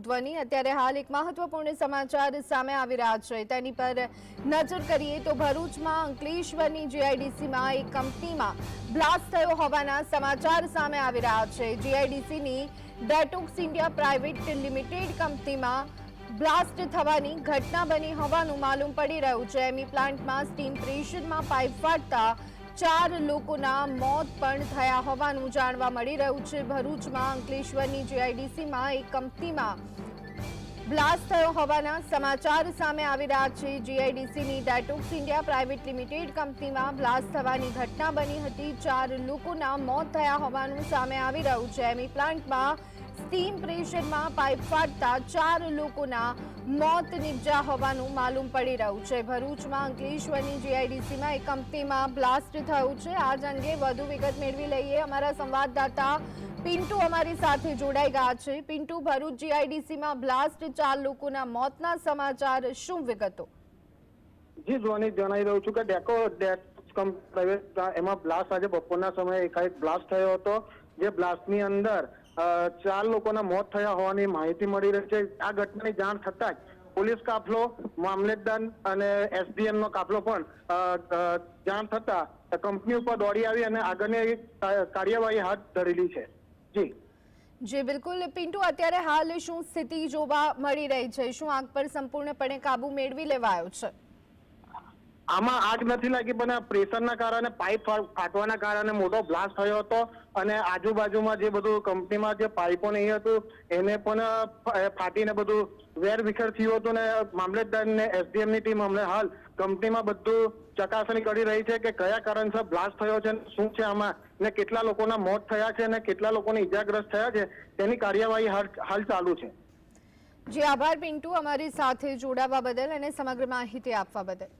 મહત્વની અત્યારે હાલ એક મહત્વપૂર્ણ સમાચાર સામે આવી રહ્યા છે. તેની પર નજર કરીએ તો ભરૂચમાં અંકલેશ્વરની જીઆઈડીસીમાં એક કંપનીમાં બ્લાસ્ટ થયો હોવાના સમાચાર સામે આવી રહ્યા છે. જીઆઈડીસીની ડેટોક્સ ઇન્ડિયા પ્રાઇવેટ લિમિટેડ કંપનીમાં બ્લાસ્ટ થવાની ઘટના બની હોવાનું માલુમ પડી રહ્યું છે. એમી પ્લાન્ટમાં સ્ટીમ પ્રેશરમાં પાઇપ ફાટતા ચાર લોકોના મોત પણ થયા હોવાનું જાણવા મળી રહ્યું છે. ભરૂચમાં અંકલેશ્વરની જીઆઈડીસીમાં એક કંપનીમાં બ્લાસ્ટ થયો હોવાના સમાચાર સામે આવી રહ્યા છે. જીઆઈડીસીની ડેટોક્સ ઇન્ડિયા પ્રાઇવેટ લિમિટેડ કંપનીમાં બ્લાસ્ટ થવાની ઘટના બની હતી. ચાર લોકોના મોત થયા હોવાનું સામે આવી રહ્યું છે. એમી પ્લાન્ટમાં સ્ટીમ પ્રેશરમાં પાઇપ ફાટતા ચાર લોકોના મોત નિપજ્યા હોવાનું માલુમ પડી રહ્યું છે. ભરૂચમાં અંકલેશ્વરની જીઆઈડીસીમાં એક કંપનીમાં બ્લાસ્ટ થયું છે. આ અંગે વધુ વિગત મેળવી લઈએ. અમારા સંવાદદાતા પિન્ટુ અમારી સાથે જોડાઈ ગયા છે. પિન્ટુ, ભરૂચ જીઆઈડીસીમાં બ્લાસ્ટ ચાર લોકોના મોતના સમાચાર શું વિગતો? જી જોની જણાવી રહ્યું છું કે ડેકો એમાં બ્લાસ્ટ આજે બપોરના સમયે એકાએક બ્લાસ્ટ થયો હતો. જે બ્લાસ્ટની અંદર ચાર લોકોના મોત થયા હોવાની માહિતી મળી રહી છે. આ ઘટનાની જાણ થતાં જ પોલીસ કાફલો મામલતદાર અને એસડીએમ નો કાફલો પણ જાણ થતા કંપની ઉપર દોડી આવી અને આગળની કાર્યવાહી હાથ ધરેલી છે. જી. જે, બિલકુલ. પિન્ટુ, અત્યારે હાલ શું સ્થિતિ જોવા મળી રહી છે? શું આગ પર સંપૂર્ણપણે કાબુ મેળવી લેવાયો છે? આમાં આગ નથી લાગી, પણ આ પ્રેશરના કારણે, પાઇપ ફાટવાના કારણે મોટો બ્લાસ્ટ થયો હતો અને આજુબાજુમાં જે બધું કંપનીમાં જે પાઇપો ને એ હતું, એને પણ ફાટીને બધું વેર વિખેર થયું હતું ને મામલતદાર ને એસડીએમની ટીમ હમણાં હાલ કંપનીમાં બધું ચકાસણી કરી રહી છે કે કયા કારણસર બ્લાસ્ટ થયો છે શું છે આમાં, ને કેટલા લોકોના મોત થયા છે અને કેટલા લોકોને ઈજાગ્રસ્ત થયા છે, તેની કાર્યવાહી હાલ ચાલુ છે. જે, આભાર પિન્ટુ, અમારી સાથે જોડાવા બદલ અને સમગ્ર માહિતી આપવા બદલ.